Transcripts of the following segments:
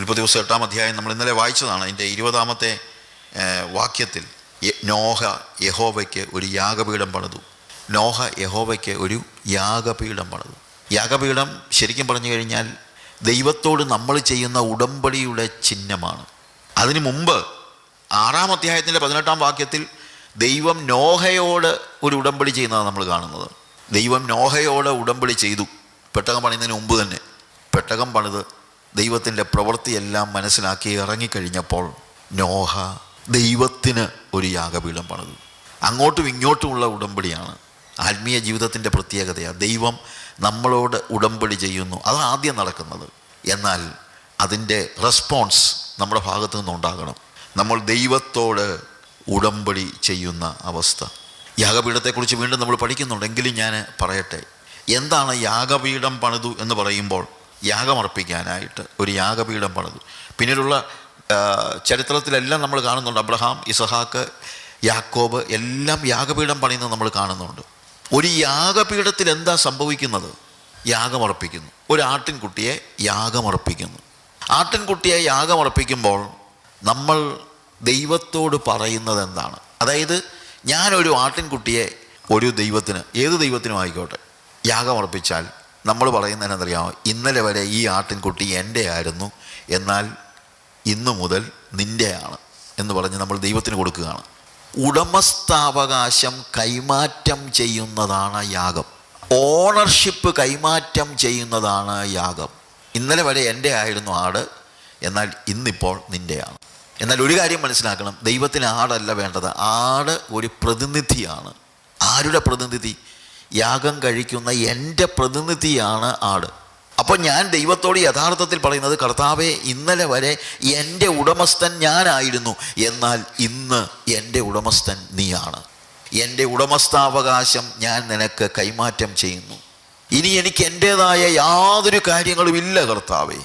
ഉൽപ്പത്തി ദിവസം എട്ടാം അധ്യായം നമ്മൾ ഇന്നലെ വായിച്ചതാണ്. അതിന്റെ ഇരുപതാമത്തെ വാക്യത്തിൽ നോഹ യഹോവയ്ക്ക് ഒരു യാഗപീഠം പണിതു. നോഹ യഹോവയ്ക്ക് ഒരു യാഗപീഠം പണിതു. യാഗപീഠം ശരിക്കും പറഞ്ഞു കഴിഞ്ഞാൽ ദൈവത്തോട് നമ്മൾ ചെയ്യുന്ന ഉടമ്പടിയുടെ ചിഹ്നമാണ്. അതിനു മുമ്പ് ആറാം അധ്യായത്തിന്റെ പതിനെട്ടാം വാക്യത്തിൽ ദൈവം നോഹയോട് ഒരു ഉടമ്പടി ചെയ്യുന്നതാണ് നമ്മൾ കാണുന്നത്. ദൈവം നോഹയോട് ഉടമ്പടി ചെയ്തു. പെട്ടകം പണിയുന്നതിന് മുമ്പ് തന്നെ. പെട്ടകം പണിത് ദൈവത്തിന്റെ പ്രവൃത്തിയെല്ലാം മനസ്സിലാക്കി ഇറങ്ങിക്കഴിഞ്ഞപ്പോൾ നോഹ ദൈവത്തിന് ഒരു യാഗപീഠം പണിതു. അങ്ങോട്ടും ഇങ്ങോട്ടുമുള്ള ഉടമ്പടിയാണ്. ആത്മീയ ജീവിതത്തിന്റെ പ്രത്യേകതയാണ്. ദൈവം നമ്മളോട് ഉടമ്പടി ചെയ്യുന്നു. അതാണ് ആദ്യം നടക്കുന്നത്. എന്നാൽ അതിന്റെ റെസ്പോൺസ് നമ്മുടെ ഭാഗത്തു നിന്നുണ്ടാകണം. നമ്മൾ ദൈവത്തോട് ഉടമ്പടി ചെയ്യുന്ന അവസ്ഥ. യാഗപീഠത്തെക്കുറിച്ച് വീണ്ടും നമ്മൾ പഠിക്കുന്നുണ്ടെങ്കിലും ഞാൻ പറയട്ടെ. എന്താണ് യാഗപീഠം പണിതു എന്ന് പറയുമ്പോൾ യാഗമർപ്പിക്കാനായിട്ട് ഒരു യാഗപീഠം പണിതു. പിന്നീടുള്ള ചരിത്രത്തിലെല്ലാം നമ്മൾ കാണുന്നുണ്ട്. അബ്രഹാം ഇസഹാക്ക് യാക്കോബ് എല്ലാം യാഗപീഠം പണിയുന്നത് നമ്മൾ കാണുന്നുണ്ട്. ഒരു യാഗപീഠത്തിൽ എന്താ സംഭവിക്കുന്നത്? യാഗമർപ്പിക്കുന്നു. ഒരു ആട്ടിൻകുട്ടിയെ യാഗമർപ്പിക്കുന്നു. ആട്ടിൻകുട്ടിയെ യാഗമർപ്പിക്കുമ്പോൾ നമ്മൾ ദൈവത്തോട് പറയുന്നത് എന്താണ്? അതായത് ഞാനൊരു ആട്ടിൻകുട്ടിയെ ഒരു ദൈവത്തിന് ഏത് ദൈവത്തിനും ആയിക്കോട്ടെ യാഗമർപ്പിച്ചാൽ നമ്മൾ പറയുന്നതിനെന്തറിയാമോ ഇന്നലെ വരെ ഈ ആട്ടിൻകുട്ടി എന്റെ ആയിരുന്നു എന്നാൽ ഇന്നു മുതൽ നിന്റെയാണ് എന്ന് പറഞ്ഞ് നമ്മൾ ദൈവത്തിന് കൊടുക്കുകയാണ്. ഉടമസ്ഥാവകാശം കൈമാറ്റം ചെയ്യുന്നതാണ് യാഗം. ഓണർഷിപ്പ് കൈമാറ്റം ചെയ്യുന്നതാണ് യാഗം. ഇന്നലെ വരെ എന്റെ ആയിരുന്നു ആട് എന്നാൽ ഇന്നിപ്പോൾ നിന്റെയാണ് എന്നാൽ ഒരു കാര്യം മനസ്സിലാക്കണം. ദൈവത്തിന് ആടല്ല വേണ്ടത്. ആട് ഒരു പ്രതിനിധിയാണ്. ആരുടെ പ്രതിനിധി? യാഗം കഴിക്കുന്ന എന്റെ പ്രതിനിധിയാണ് ആട്. അപ്പോൾ ഞാൻ ദൈവത്തോട് യഥാർത്ഥത്തിൽ പറയുന്നത് കർത്താവെ ഇന്നലെ വരെ എന്റെ ഉടമസ്ഥൻ ഞാനായിരുന്നു. എന്നാൽ ഇന്ന് എന്റെ ഉടമസ്ഥൻ നീയാണ്. എന്റെ ഉടമസ്ഥാവകാശം ഞാൻ നിനക്ക് കൈമാറ്റം ചെയ്യുന്നു. ഇനി എനിക്ക് എന്റേതായ യാതൊരു കാര്യങ്ങളും ഇല്ല കർത്താവേ.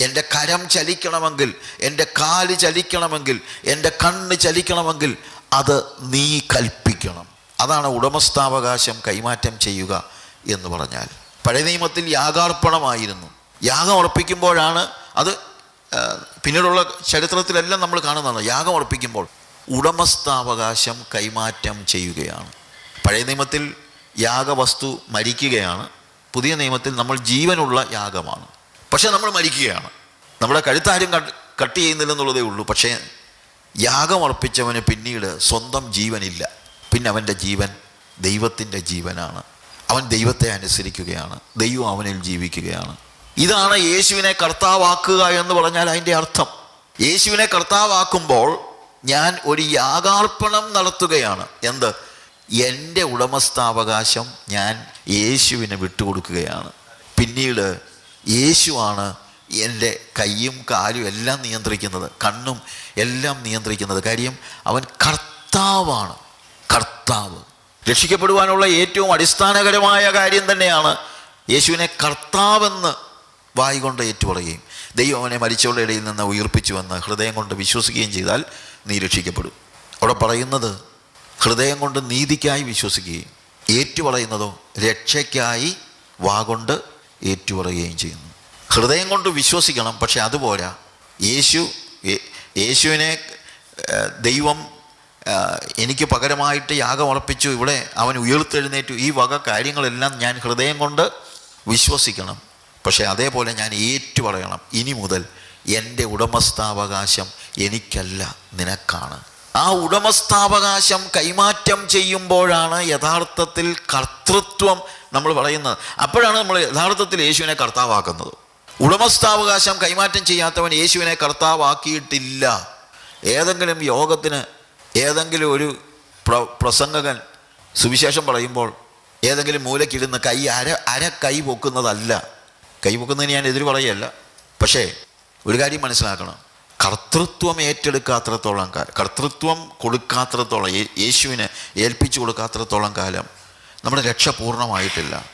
എന്റെ കരം ചലിക്കണമെങ്കിൽ എന്റെ കാൽ ചലിക്കണമെങ്കിൽ എന്റെ കണ്ണ് ചലിക്കണമെങ്കിൽ അത് നീ കൽപ്പിക്കണം. അതാണ് ഉടമസ്ഥാവകാശം കൈമാറ്റം ചെയ്യുക എന്ന് പറഞ്ഞാൽ. പഴയ നിയമത്തിൽ യാഗാർപ്പണമായിരുന്നു. യാഗം അർപ്പിക്കുമ്പോഴാണ് അത് പിന്നീടുള്ള ചരിത്രത്തിലെല്ലാം നമ്മൾ കാണുന്നതാണ്. യാഗം അർപ്പിക്കുമ്പോൾ ഉടമസ്ഥാവകാശം കൈമാറ്റം ചെയ്യുകയാണ്. പഴയ നിയമത്തിൽ യാഗവസ്തു മരിക്കുകയാണ്. പുതിയ നിയമത്തിൽ നമ്മൾ ജീവനുള്ള യാഗമാണ്. പക്ഷേ നമ്മൾ മരിക്കുകയാണ്. നമ്മുടെ കഴുത്താരും കട്ട് ചെയ്യുന്നില്ലെന്നുള്ളതേ ഉള്ളൂ. പക്ഷേ യാഗം അർപ്പിച്ചവന് പിന്നീട് സ്വന്തം ജീവനില്ല. പിന്നെ അവന്റെ ജീവൻ ദൈവത്തിന്റെ ജീവനാണ്. അവൻ ദൈവത്തെ അനുസരിക്കുകയാണ്. ദൈവം അവനിൽ ജീവിക്കുകയാണ്. ഇതാണ് യേശുവിനെ കർത്താവാക്കുക എന്ന് പറഞ്ഞാൽ അതിന്റെ അർത്ഥം. യേശുവിനെ കർത്താവാക്കുമ്പോൾ ഞാൻ ഒരു യാഗാർപ്പണം നടത്തുകയാണ്. എന്ത്? എന്റെ ഉടമസ്ഥാവകാശം ഞാൻ യേശുവിന് വിട്ടുകൊടുക്കുകയാണ്. പിന്നീട് യേശുവാണ് എന്റെ കൈയും കാലും എല്ലാം നിയന്ത്രിക്കുന്നത് കണ്ണും എല്ലാം നിയന്ത്രിക്കുന്നത്. കാര്യം അവൻ കർത്താവാണ്. കർത്താവ്. രക്ഷിക്കപ്പെടുവാനുള്ള ഏറ്റവും അടിസ്ഥാനകരമായ കാര്യം തന്നെയാണ് യേശുവിനെ കർത്താവെന്ന് വായി കൊണ്ട് ഏറ്റുപറയുകയും ദൈവം അവനെ മരിച്ചവരുടെ ഇടയിൽ നിന്ന് ഉയർപ്പിച്ചുവെന്ന് ഹൃദയം കൊണ്ട് വിശ്വസിക്കുകയും ചെയ്താൽ നീ രക്ഷിക്കപ്പെടും. അവിടെ പറയുന്നത് ഹൃദയം കൊണ്ട് നീതിക്കായി വിശ്വസിക്കുകയും ഏറ്റുപറയുന്നതോ രക്ഷയ്ക്കായി വാകൊണ്ട് ഏറ്റുപറയുകയും ചെയ്യുന്നു. ഹൃദയം കൊണ്ട് വിശ്വസിക്കണം പക്ഷെ അതുപോരാ. യേശു യേശുവിനെ ദൈവം എനിക്ക് പകരമായിട്ട് യാഗം ഉറപ്പിച്ചു ഇവിടെ അവൻ ഉയർത്തെഴുന്നേറ്റു. ഈ വക കാര്യങ്ങളെല്ലാം ഞാൻ ഹൃദയം കൊണ്ട് വിശ്വസിക്കണം. പക്ഷേ അതേപോലെ ഞാൻ ഏറ്റുപറയണം. ഇനി മുതൽ എന്റെ ഉടമസ്ഥാവകാശം എനിക്കല്ല നിനക്കാണ്. ആ ഉടമസ്ഥാവകാശം കൈമാറ്റം ചെയ്യുമ്പോഴാണ് യഥാർത്ഥത്തിൽ കർത്തൃത്വം നമ്മൾ പറയുന്നത്. അപ്പോഴാണ് നമ്മൾ യഥാർത്ഥത്തിൽ യേശുവിനെ കർത്താവാക്കുന്നത്. ഉടമസ്ഥാവകാശം കൈമാറ്റം ചെയ്യാത്തവൻ യേശുവിനെ കർത്താവാക്കിയിട്ടില്ല. ഏതെങ്കിലും യോഗത്തിന് ഏതെങ്കിലും ഒരു പ്ര പ്രസംഗകൻ സുവിശേഷം പറയുമ്പോൾ ഏതെങ്കിലും മൂലക്കിരുന്ന് കൈ അര അര കൈ പൊക്കുന്നതല്ല. കൈ പൊക്കുന്നതിന് ഞാൻ എതിര് പറയല്ല പക്ഷേ ഒരു കാര്യം മനസ്സിലാക്കണം. കർത്തൃത്വം ഏറ്റെടുക്കാത്രത്തോളം കാലം കർത്തൃത്വം കൊടുക്കാത്രത്തോളം യേശുവിനെ ഏൽപ്പിച്ചു കൊടുക്കാത്രത്തോളം കാലം നമ്മുടെ രക്ഷ പൂർണമായിട്ടില്ല.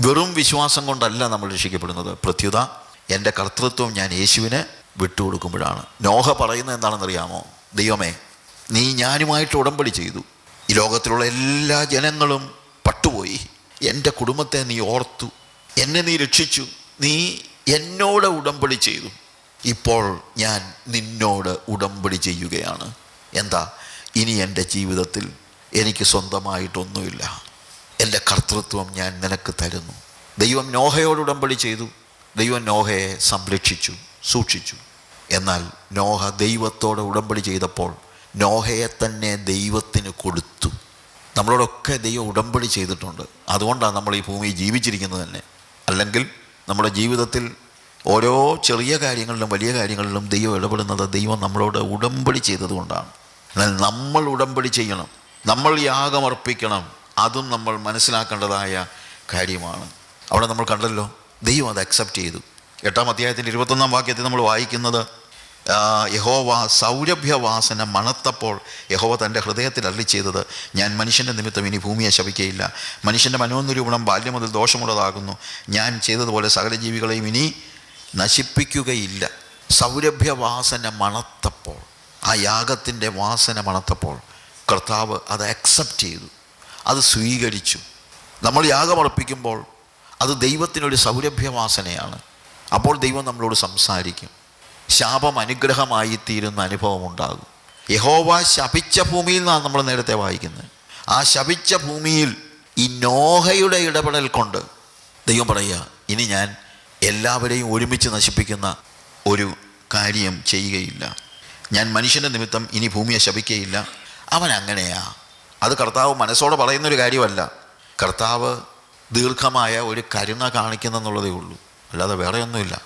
വെറും വിശ്വാസം കൊണ്ടല്ല നമ്മൾ രക്ഷിക്കപ്പെടുന്നത്. പ്രത്യുത എന്റെ കർത്തൃത്വം ഞാൻ യേശുവിന് വിട്ടുകൊടുക്കുമ്പോഴാണ്. നോഹ പറയുന്നത് എന്താണെന്നറിയാമോ? ദൈവമേ നീ ഞാനുമായിട്ട് ഉടമ്പടി ചെയ്തു. ഈ ലോകത്തിലുള്ള എല്ലാ ജനങ്ങളും പട്ടുപോയി. എന്റെ കുടുംബത്തെ നീ ഓർത്തു. എന്നെ നീ രക്ഷിച്ചു. നീ എന്നോട് ഉടമ്പടി ചെയ്തു. ഇപ്പോൾ ഞാൻ നിന്നോട് ഉടമ്പടി ചെയ്യുകയാണ്. എന്താ? ഇനി എന്റെ ജീവിതത്തിൽ എനിക്ക് സ്വന്തമായിട്ടൊന്നുമില്ല. എന്റെ കർത്തൃത്വം ഞാൻ നിനക്ക് തരുന്നു. ദൈവം നോഹയോട് ഉടമ്പടി ചെയ്തു. ദൈവം നോഹയെ സംരക്ഷിച്ചു സൂക്ഷിച്ചു. എന്നാൽ നോഹ ദൈവത്തോട് ഉടമ്പടി ചെയ്തപ്പോൾ നോഹയെ തന്നെ ദൈവത്തിന് കൊടുത്തു. നമ്മളോടൊക്കെ ദൈവം ഉടമ്പടി ചെയ്തിട്ടുണ്ട്. അതുകൊണ്ടാണ് നമ്മൾ ഈ ഭൂമിയിൽ ജീവിച്ചിരിക്കുന്നത് തന്നെ. അല്ലെങ്കിൽ നമ്മുടെ ജീവിതത്തിൽ ഓരോ ചെറിയ കാര്യങ്ങളിലും വലിയ കാര്യങ്ങളിലും ദൈവം ഇടപെടുന്നത് ദൈവം നമ്മളോട് ഉടമ്പടി ചെയ്തതുകൊണ്ടാണ് എന്നാൽ നമ്മൾ ഉടമ്പടി ചെയ്യണം. നമ്മൾ യാഗമർപ്പിക്കണം അതും നമ്മൾ മനസ്സിലാക്കേണ്ടതായ കാര്യമാണ്. അവിടെ നമ്മൾ കണ്ടല്ലോ ദൈവം അത് അക്സെപ്റ്റ് ചെയ്തു. എട്ടാം അധ്യായത്തിന്റെ ഇരുപത്തൊന്നാം വാക്യത്തിൽ നമ്മൾ വായിക്കുന്നത് യഹോവ സൗരഭ്യവാസന മണത്തപ്പോൾ യഹോവ തന്റെ ഹൃദയത്തിൽ അരളി ചെയ്തത് ഞാൻ മനുഷ്യന്റെ നിമിത്തം ഇനി ഭൂമിയെ ശപിക്കയില്ല. മനുഷ്യന്റെ മനോനിരൂപണം ബാല്യം മുതൽ ദോഷമുള്ളതാകുന്നു. ഞാൻ ചെയ്തതുപോലെ സകല ജീവികളെയും ഇനി നശിപ്പിക്കുകയില്ല. സൗരഭ്യവാസന മണത്തപ്പോൾ ആ യാഗത്തിന്റെ വാസന മണത്തപ്പോൾ കർത്താവ് അത് അക്സെപ്റ്റ് ചെയ്തു. അത് സ്വീകരിച്ചു. നമ്മൾ യാഗമർപ്പിക്കുമ്പോൾ അത് ദൈവത്തിനൊരു സൗരഭ്യവാസനയാണ്. അപ്പോൾ ദൈവം നമ്മളോട് സംസാരിക്കും. ശാപം അനുഗ്രഹമായി തീരുന്ന അനുഭവം ഉണ്ടാകും യഹോവ ശപിച്ച ഭൂമിയിൽ നിന്നാണ് നമ്മൾ നേരത്തെ വായിക്കുന്നത്. ആ ശപിച്ച ഭൂമിയിൽ ഈ നോഹയുടെ ഇടപെടൽ കൊണ്ട് ദൈവം പറയുക ഇനി ഞാൻ എല്ലാവരെയും ഒരുമിച്ച് നശിപ്പിക്കുന്ന ഒരു കാര്യം ചെയ്യുകയില്ല. ഞാൻ മനുഷ്യന്റെ നിമിത്തം ഇനി ഭൂമിയെ ശപിക്കുകയില്ല. അവൻ അങ്ങനെയാ. അത് കർത്താവ് മനസ്സോടെ പറയുന്നൊരു കാര്യമല്ല. കർത്താവ് ദീർഘമായ ഒരു കരുണ കാണിക്കുന്നെന്നുള്ളതേ ഉള്ളൂ. അല്ലാതെ വേറെയൊന്നുമില്ല.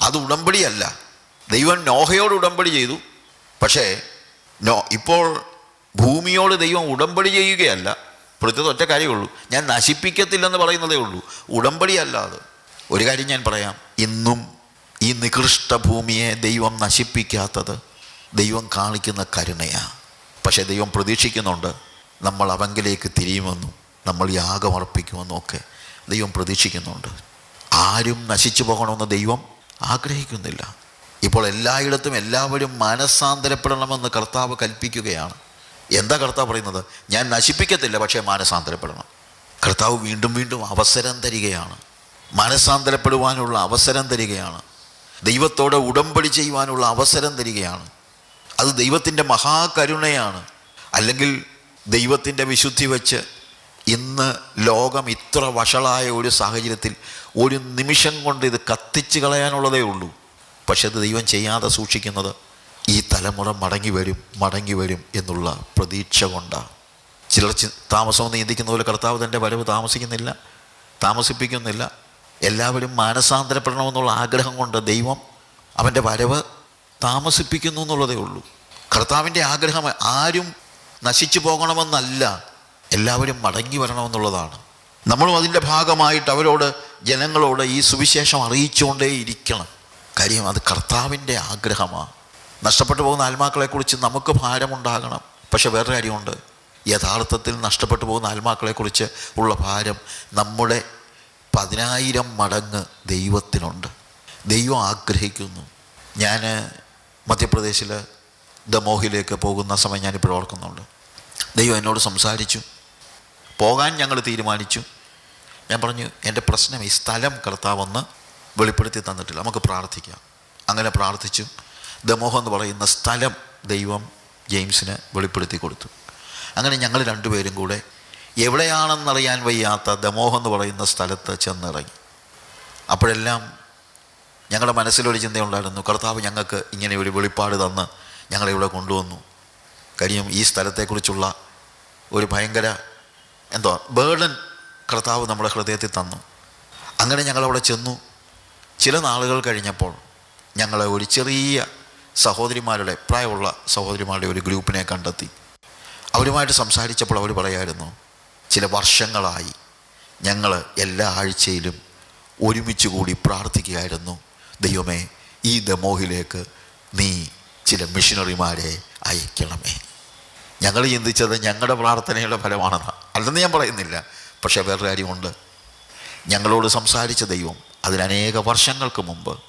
അത് ഉടമ്പടിയല്ല. ദൈവം നോഹയോട് ഉടമ്പടി ചെയ്തു. പക്ഷേ നോ ഇപ്പോൾ ഭൂമിയോട് ദൈവം ഉടമ്പടി ചെയ്യുകയല്ല. പ്രത്യേകത ഒറ്റ കാര്യമുള്ളൂ. ഞാൻ നശിപ്പിക്കത്തില്ലെന്ന് പറയുന്നതേ ഉള്ളൂ. ഉടമ്പടിയല്ല അത്. ഒരു കാര്യം ഞാൻ പറയാം. ഇന്നും ഈ നികൃഷ്ട ഭൂമിയെ ദൈവം നശിപ്പിക്കാത്തത് ദൈവം കാണിക്കുന്ന കരുണയാണ് പക്ഷേ ദൈവം പ്രതീക്ഷിക്കുന്നുണ്ട് നമ്മൾ അവങ്കിലേക്ക് തിരിയുമെന്നും നമ്മൾ യാഗമർപ്പിക്കുമെന്നും ഒക്കെ ദൈവം പ്രതീക്ഷിക്കുന്നുണ്ട്. ആരും നശിച്ചു പോകണമെന്ന് ദൈവം ആഗ്രഹിക്കുന്നില്ല. ഇപ്പോൾ എല്ലായിടത്തും എല്ലാവരും മാനസാന്തരപ്പെടണമെന്ന് കർത്താവ് കൽപ്പിക്കുകയാണ്. എന്താ കർത്താവ് പറയുന്നത്? ഞാൻ നശിപ്പിക്കത്തില്ല പക്ഷേ മാനസാന്തരപ്പെടണം. കർത്താവ് വീണ്ടും വീണ്ടും അവസരം തരികയാണ്. മാനസാന്തരപ്പെടുവാനുള്ള അവസരം തരികയാണ്. ദൈവത്തോട് ഉടമ്പടി ചെയ്യുവാനുള്ള അവസരം തരികയാണ്. അത് ദൈവത്തിന്റെ മഹാകരുണയാണ്. അല്ലെങ്കിൽ ദൈവത്തിന്റെ വിശുദ്ധി വെച്ച് ഇന്ന് ലോകം ഇത്ര വഷളായ ഒരു സാഹചര്യത്തിൽ ഒരു നിമിഷം കൊണ്ട് ഇത് കത്തിച്ച് കളയാനുള്ളതേ ഉള്ളൂ. പക്ഷെ അത് ദൈവം ചെയ്യാതെ സൂക്ഷിക്കുന്നത് ഈ തലമുറ മടങ്ങി വരും മടങ്ങി വരും എന്നുള്ള പ്രതീക്ഷ കൊണ്ടാണ് ചിലർ താമസം നീന്തിക്കുന്ന പോലെ കർത്താവ് തന്റെ വരവ് താമസിക്കുന്നില്ല താമസിപ്പിക്കുന്നില്ല. എല്ലാവരും മാനസാന്തരപ്പെടണമെന്നുള്ള ആഗ്രഹം കൊണ്ട് ദൈവം അവന്റെ വരവ് താമസിപ്പിക്കുന്നു എന്നുള്ളതേ ഉള്ളൂ. കർത്താവിന്റെ ആഗ്രഹം ആരും നശിച്ചു പോകണമെന്നല്ല എല്ലാവരും മടങ്ങി വരണമെന്നുള്ളതാണ്. നമ്മളും അതിന്റെ ഭാഗമായിട്ട് അവരോട് ജനങ്ങളോട് ഈ സുവിശേഷം അറിയിച്ചുകൊണ്ടേ ഇരിക്കണം കാര്യം അത് കർത്താവിന്റെ ആഗ്രഹമാണ്. നഷ്ടപ്പെട്ടു പോകുന്ന ആത്മാക്കളെക്കുറിച്ച് നമുക്ക് ഭാരമുണ്ടാകണം. പക്ഷെ വേറൊരു കാര്യമുണ്ട്. യഥാർത്ഥത്തിൽ നഷ്ടപ്പെട്ടു പോകുന്ന ആത്മാക്കളെക്കുറിച്ച് ഉള്ള ഭാരം നമ്മുടെ പതിനായിരം മടങ്ങ് ദൈവത്തിനുണ്ട്. ദൈവം ആഗ്രഹിക്കുന്നു. ഞാൻ മധ്യപ്രദേശിൽ ദമോഹിലേക്ക് പോകുന്ന സമയം ഞാനിപ്പോൾ ഓർക്കുന്നുണ്ട്. ദൈവം എന്നോട് സംസാരിച്ചു. പോകാൻ ഞങ്ങൾ തീരുമാനിച്ചു. ഞാൻ പറഞ്ഞു എന്റെ പ്രശ്നം ഈ സ്ഥലം കർത്താവൊന്ന് വെളിപ്പെടുത്തി തന്നിട്ടില്ല. നമുക്ക് പ്രാർത്ഥിക്കാം. അങ്ങനെ പ്രാർത്ഥിച്ചു ദമോഹം എന്ന് പറയുന്ന സ്ഥലം ദൈവം ജെയിംസിന് വെളിപ്പെടുത്തി കൊടുത്തു. അങ്ങനെ ഞങ്ങൾ രണ്ടുപേരും കൂടെ എവിടെയാണെന്നറിയാൻ വയ്യാത്ത ദമോഹം എന്ന് പറയുന്ന സ്ഥലത്ത് ചെന്നിറങ്ങി. അപ്പോഴെല്ലാം ഞങ്ങളുടെ മനസ്സിലൊരു ചിന്തയുണ്ടായിരുന്നു. കർത്താവ് ഞങ്ങൾക്ക് ഇങ്ങനെ ഒരു വെളിപ്പാട് തന്ന് ഞങ്ങളെ ഇവിടെ കൊണ്ടുവന്നു. കാര്യം ഈ സ്ഥലത്തെക്കുറിച്ചുള്ള ഒരു ഭയങ്കര എന്തോ ബേർഡൻ കർത്താവ് നമ്മുടെ ഹൃദയത്തിൽ തന്നു. അങ്ങനെ ഞങ്ങളവിടെ ചെന്നു. ചില നാളുകൾ കഴിഞ്ഞപ്പോൾ ഞങ്ങളെ ഒരു ചെറിയ സഹോദരിമാരുടെ പ്രായമുള്ള സഹോദരിമാരുടെ ഒരു ഗ്രൂപ്പിനെ കണ്ടെത്തി. അവരുമായിട്ട് സംസാരിച്ചപ്പോൾ അവർ പറയായിരുന്നു ചില വർഷങ്ങളായി ഞങ്ങൾ എല്ലാ ആഴ്ചയിലും ഒരുമിച്ച് കൂടി പ്രാർത്ഥിക്കുകയായിരുന്നു. ദൈവമേ ഈ ദമോഹിലേക്ക് നീ ചില മിഷനറിമാരെ അയക്കണമേ. ഞങ്ങൾ ചിന്തിച്ചത് ഞങ്ങളുടെ പ്രാർത്ഥനയുടെ ഫലമാണെന്ന്. അല്ലെന്ന് ഞാൻ പറയുന്നില്ല. പക്ഷേ വേറൊരു കാര്യമുണ്ട്. ഞങ്ങളോട് സംസാരിച്ച ദൈവം അതിനനേക വർഷങ്ങൾക്ക് മുമ്പ്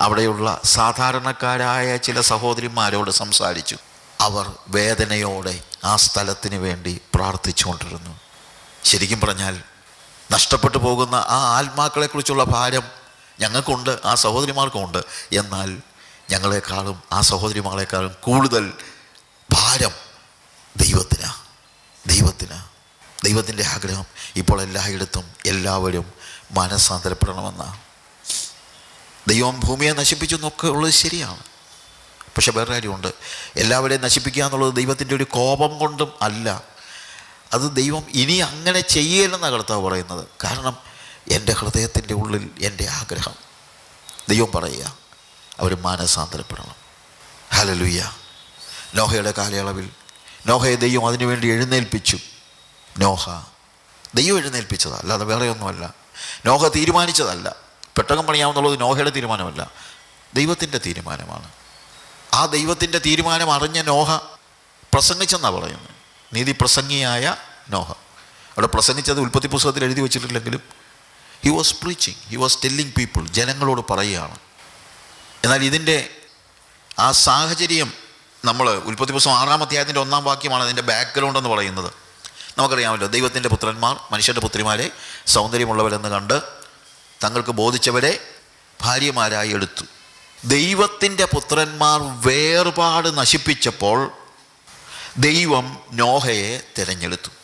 അവിടെയുള്ള സാധാരണക്കാരായ ചില സഹോദരിമാരോട് സംസാരിച്ചു. അവർ വേദനയോടെ ആ സ്ഥലത്തിന് വേണ്ടി പ്രാർത്ഥിച്ചുകൊണ്ടിരുന്നു. ശരിക്കും പറഞ്ഞാൽ നഷ്ടപ്പെട്ടു പോകുന്ന ആ ആത്മാക്കളെക്കുറിച്ചുള്ള ഭാരം ഞങ്ങൾക്കുണ്ട് ആ സഹോദരിമാർക്കുമുണ്ട്. എന്നാൽ ഞങ്ങളെക്കാളും ആ സഹോദരിമാളെക്കാളും കൂടുതൽ ഭാരം ദൈവത്തിന് ദൈവത്തിന്റെ ആഗ്രഹം ഇപ്പോൾ എല്ലായിടത്തും എല്ലാവരും മനസ്സാന്തരപ്പെടണമെന്ന. ദൈവം ഭൂമിയെ നശിപ്പിച്ചു എന്നൊക്കെ ഉള്ളത് ശരിയാണ്. പക്ഷെ വേറെ കാര്യമുണ്ട്. എല്ലാവരെയും നശിപ്പിക്കുക എന്നുള്ളത് ദൈവത്തിന്റെ ഒരു കോപം കൊണ്ടും അല്ല. അത് ദൈവം ഇനി അങ്ങനെ ചെയ്യലെന്നാണ് കർത്താവ് പറയുന്നത്. കാരണം എന്റെ ഹൃദയത്തിന്റെ ഉള്ളിൽ എന്റെ ആഗ്രഹം. ദൈവം പറയുക അവർ മാനസാന്തരപ്പെടണം ഹലലുയ്യ നോഹയുടെ കാലയളവിൽ നോഹയെ ദൈവം അതിനുവേണ്ടി എഴുന്നേൽപ്പിച്ചു. നോഹ. ദൈവം എഴുന്നേൽപ്പിച്ചതാ. അല്ലാതെ വേറെ ഒന്നുമല്ല. നോഹ തീരുമാനിച്ചതല്ല. പെട്ടകം പണിയാമെന്നുള്ളത് നോഹയുടെ തീരുമാനമല്ല. ദൈവത്തിന്റെ തീരുമാനമാണ്. ആ ദൈവത്തിന്റെ തീരുമാനം അറിഞ്ഞ നോഹ പ്രസംഗിച്ചെന്നാണ് പറയുന്നത്. നീതി പ്രസംഗിയായ നോഹ. അവിടെ പ്രസംഗിച്ചത് ഉൽപ്പത്തി പുസ്തകത്തിൽ എഴുതി വെച്ചിട്ടില്ലെങ്കിലും he was preaching he was telling people ജനങ്ങളോട് പറയുകയാണ്. എന്നാൽ ഇതിന്റെ ആ സാഹചര്യം നമ്മൾ ഉൽപ്പത്തി പുസ്തകം ആറാം അധ്യായത്തിന്റെ ഒന്നാം വാക്യമാണ് അതിന്റെ ബാക്ക്ഗ്രൗണ്ട് എന്ന് പറയുന്നത്. നമുക്കറിയാമല്ലോ ദൈവത്തിന്റെ പുത്രന്മാർ മനുഷ്യന്റെ പുത്രിമാരെ സൗന്ദര്യമുള്ളവരെന്ന് കണ്ട് തങ്ങൾക്ക് ബോധിച്ചവരെ ഭാര്യമാരായി എടുത്തു. ദൈവത്തിന്റെ പുത്രന്മാർ വേർപാട് നശിപ്പിച്ചപ്പോൾ ദൈവം നോഹയെ തിരഞ്ഞെടുത്തു.